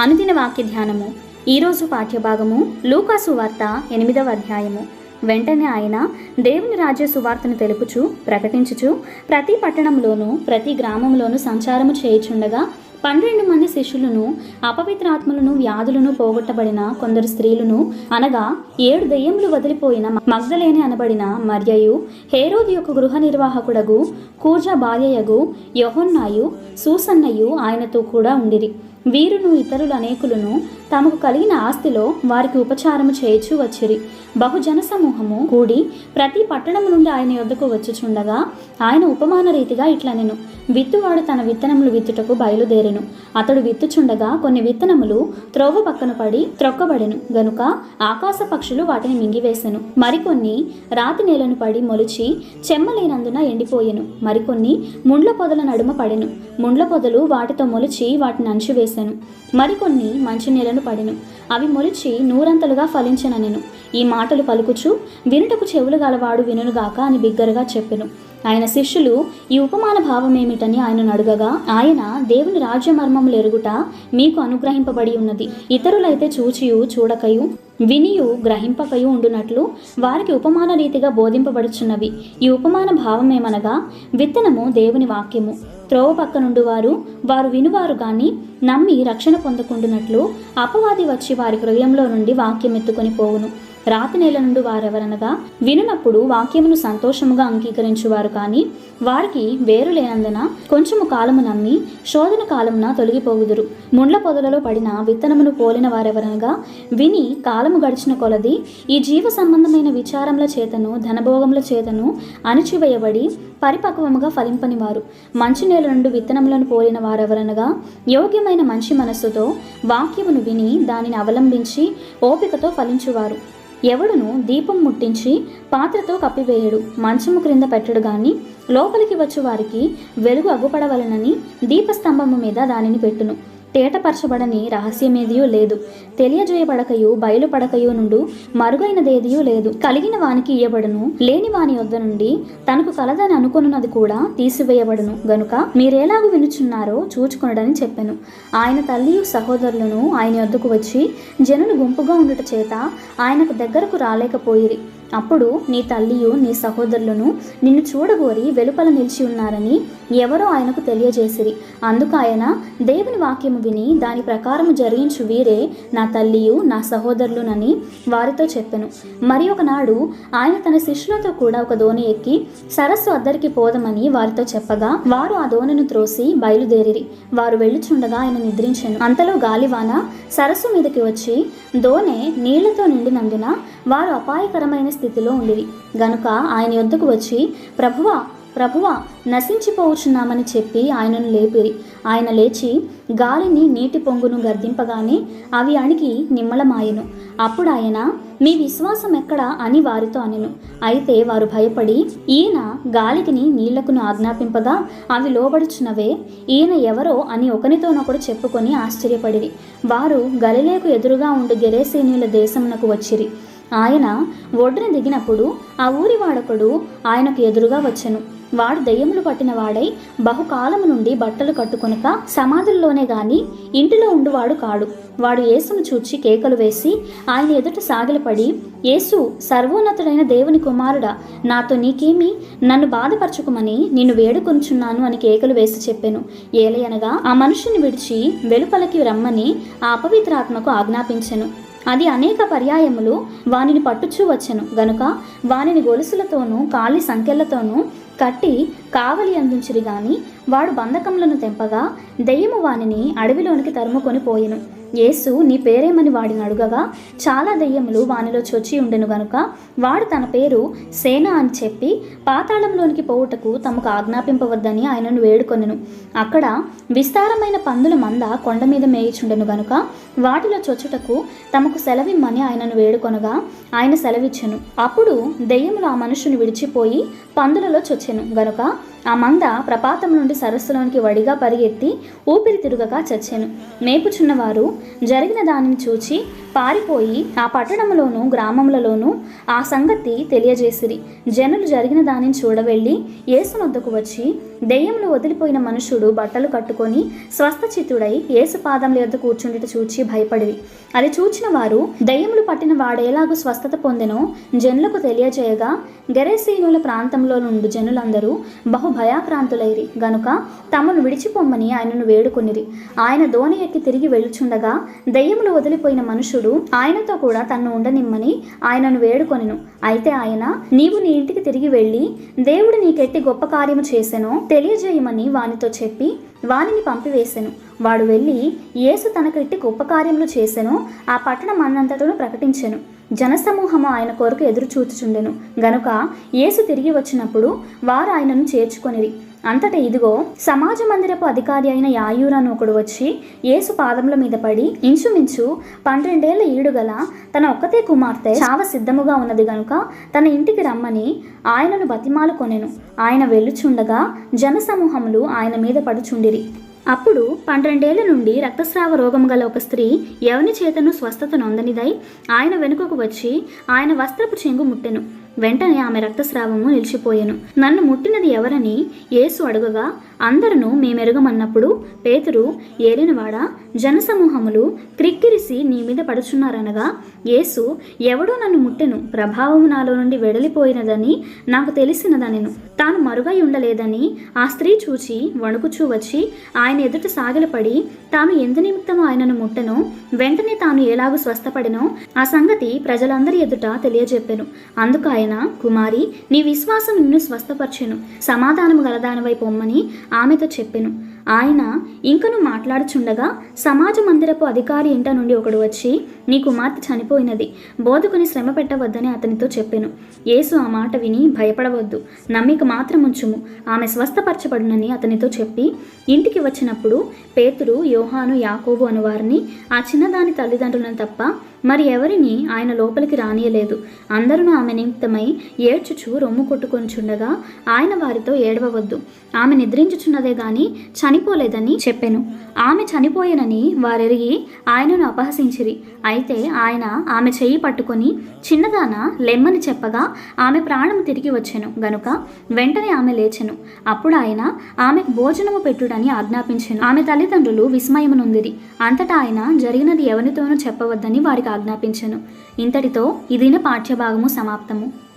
అనుదిన వాక్య ధ్యానము. ఈరోజు పాఠ్యభాగము లూకాసు వార్త ఎనిమిదవ అధ్యాయము. వెంటనే ఆయన దేవుని రాజ్య సువార్తను తెలుపుచు ప్రకటించుచు ప్రతి పట్టణంలోనూ ప్రతి గ్రామంలోనూ సంచారము చేయుచుండగా పన్నెండు మంది శిష్యులను అపవిత్రాత్మలను వ్యాధులను పోగొట్టబడిన కొందరు స్త్రీలను అనగా ఏడు దెయ్యములు వదిలిపోయిన మగ్ధలేని అనబడిన మర్యయు హేరోది యొక్క గృహ నిర్వాహకుడగు కూజ భార్యయగు యహోన్నాయు సూసన్నయు ఆయనతో కూడా ఉండిరి. వీరును ఇతరులు అనేకులను తమకు కలిగిన ఆస్తిలో వారికి ఉపచారము చేయుచు వచ్చిరి. బహుజన సమూహము కూడి ప్రతి పట్టణము నుండి ఆయన యొద్దకు వచ్చుచుండగా ఆయన ఉపమాన రీతిగా ఇట్లనెను. విత్తువాడు తన విత్తనములు విత్తుటకు బయలుదేరి పడెను అతడు విత్తుచుండగా కొన్ని విత్తనములు త్రోవ పక్కన పడి త్రొక్కబడెను. గనుక ఆకాశ పక్షులు వాటిని మింగివేశెను మరికొన్ని రాతి నేలను పడి మొలిచి చెమ్మలేనందున ఎండిపోయెను. మరికొన్ని ముండ్ల పొదల నడుమ పడెను. ముండ్ల పొదలు వాటితో మొలిచి వాటిని అంచువేశాను మరికొన్ని మంచి నేలను పడెను. అవి మొలిచి నూరంతలుగా ఫలించననెను. ఈ మాటలు పలుకుచు వినుటకు చెవులు గలవాడు వినుగాక అని బిగ్గరగా చెప్పెను. ఆయన శిష్యులు ఈ ఉపమాన భావమేమిటని ఆయనను అడగగా ఆయన దేవుని రాజ్య మర్మములు ఎరుగుట మీకు అనుగ్రహింపబడి ఉన్నది. ఇతరులైతే చూచియు చూడకయు వినియు గ్రహింపకయు ఉండునట్లు వారికి ఉపమాన రీతిగా బోధింపబడుచున్నవి. ఈ ఉపమాన భావమేమనగా విత్తనము దేవుని వాక్యము. త్రోవ పక్కనుండు వారు వారు వినువారు గాని నమ్మి రక్షణ పొందకుండునట్లు అపవాది వచ్చి వారి హృదయంలో నుండి వాక్యం ఎత్తుకొని పోవును. రాతి నేల నుండి వారెవరనగా? వినునప్పుడు వాక్యమును సంతోషముగా అంగీకరించువారు కానీ వారికి వేరు లేనందున కొంచెము కాలము నమ్మి శోధన కాలమున తొలగిపోవుదురు. ముండ్ల పొదలలో పడిన విత్తనమును పోలిన వారెవరనగా? విని కాలము గడిచిన కొలది ఈ జీవ సంబంధమైన విచారముల చేతను ధనభోగముల చేతను అణిచివేయబడి పరిపక్వముగా ఫలింపని వారు మంచి నేల నుండి విత్తనములను పోలిన వారెవరనగా? యోగ్యమైన మంచి మనస్సుతో వాక్యమును విని దానిని అవలంబించి ఓపికతో ఫలించువారు. ఎవడును దీపం ముట్టించి పాత్రతో కప్పివేయడు. మంచము క్రింద పెట్టడు గాని లోపలికి వచ్చు వారికి వెలుగు అగ్గుపడవలనని దీపస్తంభము మీద దానిని పెట్టును. తేటపరచబడని రహస్యమేదియూ లేదు. తెలియజేయబడకయు బయలుపడకయు నుండు మరుగైనదేదియూ లేదు. కలిగిన వానికి ఇయ్యబడును లేని వాని యొద్ద నుండి తనకు కలదని అనుకున్నది కూడా తీసివేయబడును. గనుక మీరేలాగు వినుచున్నారో చూచుకొనడని చెప్పెను. ఆయన తల్లియు సహోదరులను ఆయన యొద్దకు వచ్చి జనులు గుంపుగా ఉండుట చేత ఆయనకు దగ్గరకు రాలేకపోయిరి. అప్పుడు నీ తల్లియు నీ సహోదరులను నిన్ను చూడగోరి వెలుపల నిలిచి ఉన్నారని ఎవరో ఆయనకు తెలియజేసిరి. అందుకు ఆయన దేవుని వాక్యము విని దాని ప్రకారం జరిగించు వీరే నా తల్లియు నా సహోదరులునని వారితో చెప్పెను. మరి ఒకనాడు ఆయన తన శిష్యులతో కూడా ఒక దోణి ఎక్కి సరస్సు అద్దరికి పోదమని వారితో చెప్పగా వారు ఆ దోణను త్రోసి బయలుదేరిరి. వారు వెళ్ళుచుండగా ఆయన నిద్రించెను. అంతలో గాలివాన సరస్సు మీదకి వచ్చి దోణె నీళ్ళతో నిండినందున వారు అపాయకరమైన స్థితిలో ఉండిరి. గనుక ఆయన యొద్దకు వచ్చి ప్రభువా ప్రభువా నశించిపోవచ్చున్నామని చెప్పి ఆయనను లేపిరి. ఆయన లేచి గాలిని నీటి పొంగును గర్దింపగానే అవి అణిగి నిమ్మలమాయెను. అప్పుడు ఆయన మీ విశ్వాసం ఎక్కడ? అని వారితో అనెను. అయితే వారు భయపడి ఈయన గాలికిని నీళ్ళకును ఆజ్ఞాపింపగా అవి లోబడుచున్నవే? ఈయన ఎవరో అని ఒకనితోనొకడు చెప్పుకొని ఆశ్చర్యపడిరి. వారు గలిలేకు ఎదురుగా ఉండి గెరేసేనీల దేశమునకు వచ్చిరి. ఆయన ఒడ్డున దిగినప్పుడు ఆ ఊరి వాడొకడు ఆయనకు ఎదురుగా వచ్చెను. వాడు దయ్యములు పట్టిన వాడై బహుకాలము నుండి బట్టలు కట్టుకొనక సమాధుల్లోనే గాని ఇంటిలో ఉండువాడు కాడు. వాడు యేసును చూచి కేకలు వేసి ఆయన ఎదుట సాగిలపడి యేసు సర్వోన్నతుడైన దేవుని కుమారుడా నాతో నీకేమి నన్ను బాధపరచుకుమని నిన్ను వేడుకొంచున్నాను అని కేకలు వేసి చెప్పాను. ఏలయనగా ఆ మనుషుని విడిచి వెలుపలకి రమ్మని ఆ అపవిత్రాత్మకు ఆజ్ఞాపించెను. అది అనేక పర్యాయములు వానిని పట్టుచూ వచ్చెను. గనుక వానిని గొలుసులతోనూ కాలి సంఖ్యలతోనూ కట్టి కావలి అందించిరి గాని వాడు బంధకములను తెంపగా దెయ్యము వానిని అడవిలోనికి తరుముకొని పోయెను. యేసు నీ పేరేమని వాడిని అడుగగా చాలా దెయ్యములు వానిలో చొచ్చి ఉండెను గనుక వాడు తన పేరు సేన అని చెప్పి పాతాళంలోనికి పోవుటకు తమకు ఆజ్ఞాపింపవద్దని ఆయనను వేడుకొనెను. అక్కడ విస్తారమైన పందుల మంద కొండ మీద మేయిచుండెను గనుక వాటిలో చొచ్చుటకు తమకు సెలవిమ్మని ఆయనను వేడుకొనగా ఆయన సెలవిచ్చెను. అప్పుడు దెయ్యములు ఆ మనుషుని విడిచిపోయి పందులలో చొచ్చెను గనుక ఆ మంద ప్రపాతం నుండి సరస్సులోనికి వడిగా పరిగెత్తి ఊపిరి తిరుగగా చచ్చెను. మేపుచున్నవారు జరిగిన దానిని చూచి పారిపోయి ఆ పట్టణంలోనూ గ్రామములలోనూ ఆ సంగతి తెలియజేసిరి. జనులు జరిగిన దానిని చూడవెళ్ళి యేసునొద్దకు వచ్చి దెయ్యములు వదిలిపోయిన మనుషుడు బట్టలు కట్టుకొని స్వస్థచిత్తుడై యేసు పాదముల యొద్ద కూర్చుండుట చూచి భయపడిరి. అది చూచిన వారు దయ్యములు పట్టిన వాడేలాగూ స్వస్థత పొందెనో జనులకు తెలియజేయగా గెరేసీనుల ప్రాంతంలో నుండి జనులందరూ బహు భయాక్రాంతులైరి గనుక తమను విడిచిపోమ్మని ఆయనను వేడుకొనిరి. ఆయన దోణి ఎక్కి తిరిగి వెళ్ళుచుండగా దయ్యములు వదిలిపోయిన మనుషుడు ఆయనతో కూడా తన్ను ఉండనిమ్మని ఆయనను వేడుకొనెను. అయితే ఆయన నీవు నీ ఇంటికి తిరిగి వెళ్ళి దేవుడు నీకెట్టి గొప్ప కార్యము చేసెనో తెలియజేయమని వానితో చెప్పి వానిని పంపివేశెను వాడు వెళ్ళి యేసు తనకెట్టి గొప్ప కార్యములు చేసెనో ఆ పట్టణం అన్నంతటను ప్రకటించెను. జనసమూహము ఆయన కొరకు ఎదురు చూచుచుండెను. గనుక యేసు తిరిగి వచ్చినప్పుడు వారు ఆయనను చేర్చుకొనిరి. అంతట ఇదిగో సమాజ మందిరపు అధికారి అయిన యాయూరాను ఒకడు వచ్చి యేసు పాదముల మీద పడి ఇంచుమించు పన్నెండేళ్ళ ఈడుగల తన ఒక్కతే కుమార్తె చావ సిద్ధముగా ఉన్నది గనుక తన ఇంటికి రమ్మని ఆయనను బతిమాలు కొనెను ఆయన వెళ్ళుచుండగా జనసమూహములు ఆయన మీద పడుచుండిరి. అప్పుడు పన్నెండేళ్ళ నుండి రక్తస్రావ రోగం గల ఒక స్త్రీ ఎవని చేతను స్వస్థత నొందనిదై ఆయన వెనుకకు వచ్చి ఆయన వస్త్రపు చెంగు ముట్టెను. వెంటనే ఆమె రక్తస్రావము నిలిచిపోయెను. నన్ను ముట్టినది ఎవరని యేసు అడుగగా అందరూ మేమెరగమన్నప్పుడు పేతురు ఏలినవాడ జనసమూహములు క్రిక్కిరిసి నీ మీద పడుచున్నారనగా యేసు ఎవడో నన్ను ముట్టెను. ప్రభావము నాలో నుండి వెడలిపోయినదని నాకు తెలిసినదనెను. తాను మరుగై ఉండలేదని ఆ స్త్రీ చూచి వణుకుచూ వచ్చి ఆయన ఎదుట సాగిలపడి తాను ఎందు నిమిత్తము ఆయనను ముట్టెనో? వెంటనే తాను ఎలాగూ స్వస్థపడినో? ఆ సంగతి ప్రజలందరి ఎదుట తెలియజెప్పెను. అందుకు ఆయన కుమారి నీ విశ్వాసం నిన్ను స్వస్థపరచెను. సమాధానము గలదానివై పొమ్మని ఆమెతో చెప్పెను. ఆయన ఇంకను మాట్లాడుచుండగా సమాజ మందిరపు అధికారి ఇంట నుండి ఒకడు వచ్చి నీ కుమార్తె చనిపోయినది. బోధకుని శ్రమ పెట్టవద్దని అతనితో చెప్పెను. యేసు ఆ మాట విని భయపడవద్దు. నమ్మిక మాత్రం ఉంచుము ఆమె స్వస్థపరచబడునని అతనితో చెప్పి ఇంటికి వచ్చినప్పుడు పేతురు యోహాను యాకోబు అను వారిని ఆ చిన్నదాని తల్లిదండ్రులను తప్ప మరి ఎవరిని ఆయన లోపలికి రానియలేదు. అందరూ ఆమె నిమిత్తమై ఏడ్చుచు రొమ్ము కొట్టుకొనిచుండగా ఆయన వారితో ఏడవవద్దు. ఆమె నిద్రించుచున్నదే గాని చనిపోలేదని చెప్పెను. ఆమె చనిపోయేనని వారెరిగి ఆయనను అపహసించిరి. అయితే ఆయన ఆమె చెయ్యి పట్టుకొని చిన్నదాన లెమ్మని చెప్పగా ఆమె ప్రాణం తిరిగి వచ్చెను. గనుక వెంటనే ఆమె లేచెను. అప్పుడు ఆయన ఆమెకు భోజనము పెట్టుడని ఆజ్ఞాపించెను. ఆమె తల్లిదండ్రులు విస్మయమునుందిరి. అంతటా ఆయన జరిగినది ఎవరితోనూ చెప్పవద్దని వారికి ఆజ్ఞాపించను. ఇంతటితో ఇదిన పాఠ్యభాగము సమాప్తము.